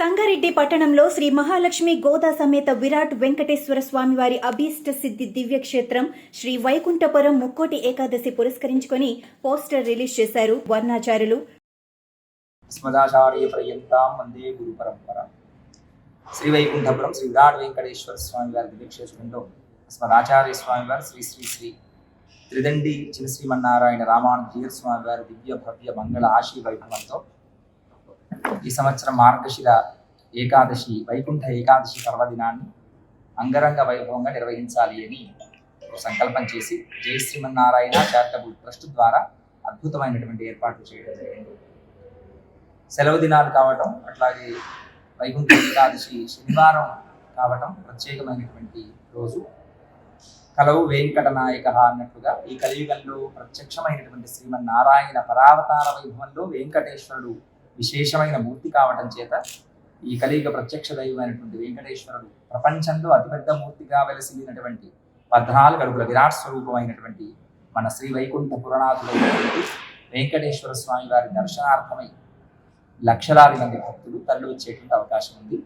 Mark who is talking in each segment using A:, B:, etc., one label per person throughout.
A: సంగారెడ్డి పట్టణంలో శ్రీ మహాలక్ష్మి గోదా సమేత విరాట్ వెంకటేశ్వర స్వామివారి అభీష్ట సిద్ధి దివ్యక్షేత్రం శ్రీ వైకుంఠపురం ముక్కోటి ఏకాదశి పురస్కరించుకొని పోస్టర్ రిలీజ్ చేశారు వర్ణాచార్యులు.
B: స్మదాచార్య పర్యంతం వందే గురు పరంపర. శ్రీ వైకుంఠపురం శ్రీ విరాట్ వెంకటేశ్వర స్వామివారి దివ్యక్షేత్రంలో స్మదాచార్య స్వామివారి శ్రీ శ్రీ శ్రీ త్రిదండి చిన్న శ్రీమన్నారాయణ రామానుజీయ స్వామివారి దివ్య భవ్య మంగళ ఆశీ వైభవంతో ఈ సంవత్సరం మార్గశిర ఏకాదశి వైకుంఠ ఏకాదశి పర్వదినాన్ని అంగరంగ వైభవంగా నిర్వహించాలి అని సంకల్పం చేసి జై శ్రీమన్నారాయణ చారిటబుల్ ట్రస్ట్ ద్వారా అద్భుతమైనటువంటి ఏర్పాట్లు చేయడం జరిగింది. సెలవు దినాలు కావటం అట్లాగే వైకుంఠ ఏకాదశి శనివారం కావటం ప్రత్యేకమైనటువంటి రోజు. కలవు వెంకట నాయక అన్నట్లుగా ఈ కలియుగంలో ప్రత్యక్షమైనటువంటి శ్రీమన్నారాయణ పరావతార వైభవంలో వెంకటేశ్వరుడు విశేషమైన మూర్తి కావటం చేత ఈ కలియుగ ప్రత్యక్ష దైవమైనటువంటి వెంకటేశ్వరుడు ప్రపంచంలో అతిపెద్ద మూర్తిగా వెలసిల్లినటువంటి పద్నాలుగు అడుగుల విరాట్ స్వరూపమైనటువంటి మన శ్రీ వైకుంఠ పురాణాథులైనటువంటి వెంకటేశ్వర స్వామి వారి దర్శనార్థమై లక్షలాది మంది భక్తులు తరలి వచ్చేటువంటి అవకాశం ఉంది.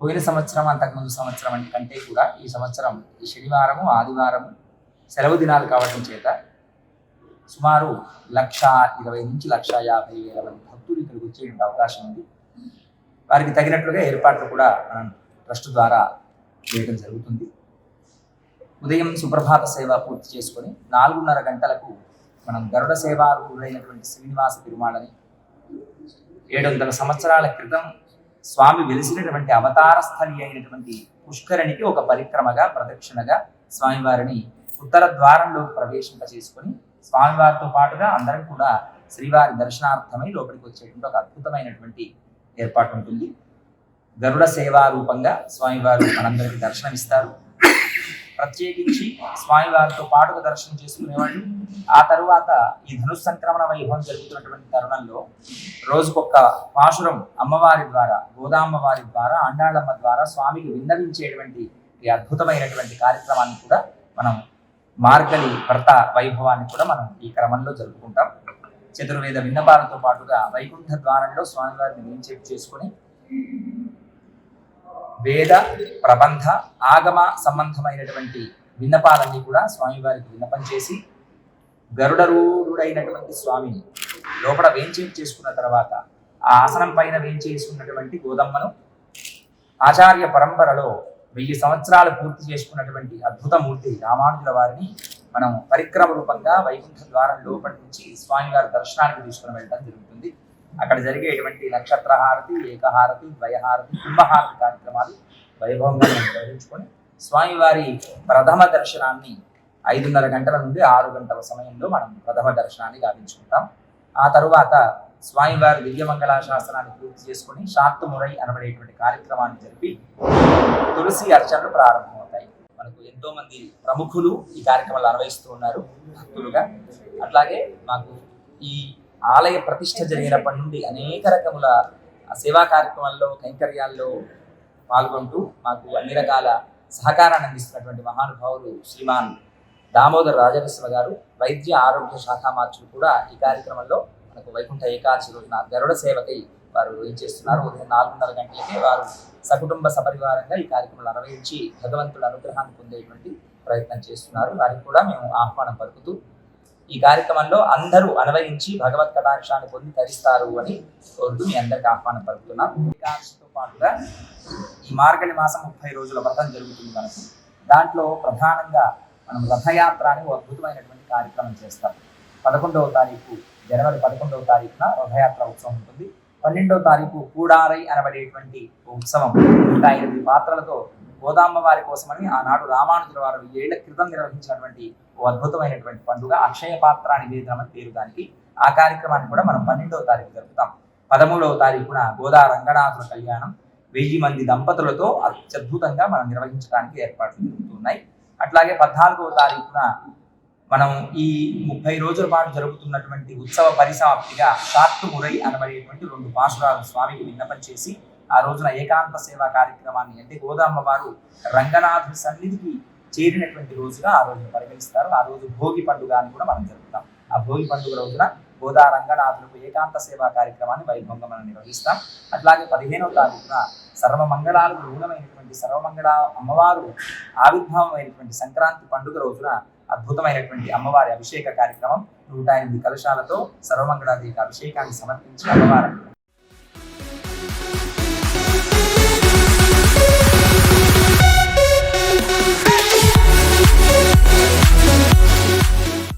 B: పోయిన సంవత్సరం అంతకుముందు సంవత్సరం అంటే కంటే కూడా ఈ సంవత్సరం ఈ శనివారము ఆదివారము సెలవు దినాలు కావడం చేత సుమారు లక్ష ఇరవై నుంచి లక్ష యాభై వేల మంది భక్తులు అవకాశం ఉంది. వారికి తగినట్లుగా ఏర్పాట్లు కూడా మనం ట్రస్ట్ ద్వారా చేయడం జరుగుతుంది. ఉదయం సుప్రభాత సేవ పూర్తి చేసుకొని నాలుగున్నర గంటలకు మనం గరుడ సేవారుడైనటువంటి శ్రీనివాస తిరుమాలని ఏడు వందల సంవత్సరాల క్రితం స్వామి వెలిసినటువంటి అవతార స్థలి అయినటువంటి పుష్కరణికి ఒక పరిక్రమగా ప్రదక్షిణగా స్వామివారిని ఉత్తర ద్వారంలో ప్రవేశింప చేసుకొని స్వామివారితో పాటుగా అందరం కూడా శ్రీవారి దర్శనార్థమై లోపలికి వచ్చేటువంటి ఒక అద్భుతమైనటువంటి ఏర్పాటు ఉంటుంది. గరుడ సేవా రూపంగా స్వామివారు మనందరికీ దర్శనమిస్తారు. ప్రత్యేకించి స్వామివారితో పాటుగా దర్శనం చేసుకునేవాళ్ళు. ఆ తరువాత ఈ ధనుస్ సంక్రమణ వైభవం జరుగుతున్నటువంటి తరుణంలో రోజుకొక పాశురం అమ్మవారి ద్వారా గోదామ్మవారి ద్వారా అండాళమ్మ ద్వారా స్వామికి విన్నవించేటువంటి ఈ అద్భుతమైనటువంటి కార్యక్రమాన్ని కూడా మనం మార్గలి వ్రత వైభవాన్ని కూడా మనం ఈ క్రమంలో జరుపుకుంటాం. చతుర్వేద విన్నపాలతో పాటుగా వైకుంఠ ద్వారంలో స్వామివారిని నిలించేపు చేసుకుని వేద ప్రబంధ ఆగమ సంబంధమైనటువంటి విన్నపాలన్నీ కూడా స్వామివారికి విన్నపం చేసి గరుడరూఢుడైనటువంటి స్వామిని లోపల వేంచేపు చేసుకున్న తర్వాత ఆ ఆసనం పైన వేంచేసుకున్నటువంటి గోదమ్మను ఆచార్య పరంపరలో వెయ్యి సంవత్సరాలు పూర్తి చేసుకున్నటువంటి అద్భుత మూర్తి రామానుజుల వారిని మనం పరిక్రమ రూపంగా వైకుంఠ ద్వారం లోపలి నుంచి స్వామివారి దర్శనానికి తీసుకుని వెళ్ళడం జరుగుతుంది. అక్కడ జరిగేటువంటి నక్షత్ర హారతి ఏకహారతి ద్వయహారతి కుంభహారతి కార్యక్రమాలు వైభవంగా మనం నిర్వహించుకొని స్వామివారి ప్రథమ దర్శనాన్ని ఐదున్నర గంటల నుండి ఆరు గంటల సమయంలో మనం ప్రథమ దర్శనాన్ని గావించుకుంటాం. ఆ తరువాత స్వామివారి దివ్యమంగళ శాస్త్రాన్ని పూర్తి చేసుకొని శాక్తమురై అనబడేటువంటి కార్యక్రమాన్ని జరిపి తులసి అర్చనలు ప్రారంభమవుతాయి. మనకు ఎంతో మంది ప్రముఖులు ఈ కార్యక్రమాలు నిర్వహిస్తూ ఉన్నారు భక్తులుగా. అట్లాగే మాకు ఈ ఆలయ ప్రతిష్ట జరిగినప్పటి నుండి అనేక రకముల సేవా కార్యక్రమాల్లో కైంకర్యాల్లో పాల్గొంటూ మాకు అన్ని రకాల సహకారాన్ని అందిస్తున్నటువంటి మహానుభావులు శ్రీమాన్ దామోదర్ రాజనరసింహ గారు వైద్య ఆరోగ్య శాఖ మార్చులు కూడా ఈ కార్యక్రమంలో మనకు వైకుంఠ ఏకాదశి రోజున గరుడ సేవకై వారు ఏం చేస్తున్నారు? ఉదయం నాలుగున్నర గంటలకే వారు సకుటుంబ సపరివారంగా ఈ కార్యక్రమాలు నిర్వహించి భగవంతుల అనుగ్రహాన్ని పొందేటువంటి ప్రయత్నం చేస్తున్నారు. వారికి కూడా మేము ఆహ్వానం పలుకుతూ ఈ కార్యక్రమంలో అందరూ అనువయించి భగవత్ కటాక్షాన్ని పొంది తరిస్తారు అని కోరుతూ మీ అందరికి ఆహ్వానం పలుకుతున్నాం. ఏకాదశితో పాటుగా ఈ మార్గళి మాసం ముప్పై రోజుల వ్రతం జరుగుతుంది మనకు దాంట్లో ప్రధానంగా మనం రథయాత్ర అని అద్భుతమైనటువంటి కార్యక్రమం చేస్తాం. పదకొండవ తారీఖు జనవరి పదకొండవ తారీఖున రథయాత్ర ఉత్సవం ఉంటుంది. పన్నెండో తారీఖు కూడారై అనబడేటువంటి ఉత్సవం. నూట ఎనిమిది పాత్రలతో గోదామ్మ వారి కోసమని ఆనాడు రామానుజుల వారు ఏళ్ళ క్రితం నిర్వహించినటువంటి ఓ అద్భుతమైనటువంటి పండుగ. అక్షయ పాత్ర నివేదనం అని పేరు దానికి. ఆ కార్యక్రమాన్ని కూడా మనం పన్నెండవ తారీఖు జరుపుతాం. పదమూడవ తారీఖున గోదా రంగనాథుల కళ్యాణం. వెయ్యి మంది దంపతులతో అత్యద్భుతంగా మనం నిర్వహించడానికి ఏర్పాట్లు జరుగుతున్నాయి. అట్లాగే పద్నాలుగవ తారీఖున మనం ఈ ముప్పై రోజుల పాటు జరుగుతున్నటువంటి ఉత్సవ పరిసమాప్తిగా షార్టు మురై అనబడేటువంటి రెండు పాశురాలు స్వామికి విన్నపం చేసి ఆ రోజున ఏకాంత సేవా కార్యక్రమాన్ని అంటే గోదామ్మ వారు రంగనాథ సన్నిధికి చేరినటువంటి రోజుగా ఆ రోజున పరిగణిస్తారు. ఆ రోజు భోగి పండుగ అని కూడా మనం జరుపుతాం. ఆ భోగి పండుగ రోజున గోదా రంగనాథులకు ఏకాంత సేవా కార్యక్రమాన్ని వైభవంగా మనం నిర్వహిస్తాం. అట్లాగే పదిహేనవ తారీఖున సర్వ మంగళాలకు మూలమైనటువంటి సర్వమంగళ అమ్మవారు ఆవిర్భావం అయినటువంటి సంక్రాంతి పండుగ రోజున అద్భుతమైనటువంటి అమ్మవారి అభిషేక కార్యక్రమం నూట ఎనిమిది కలశాలతో సర్వమంగళాదేవి అభిషేకాన్ని సమర్పించి అమ్మవారు.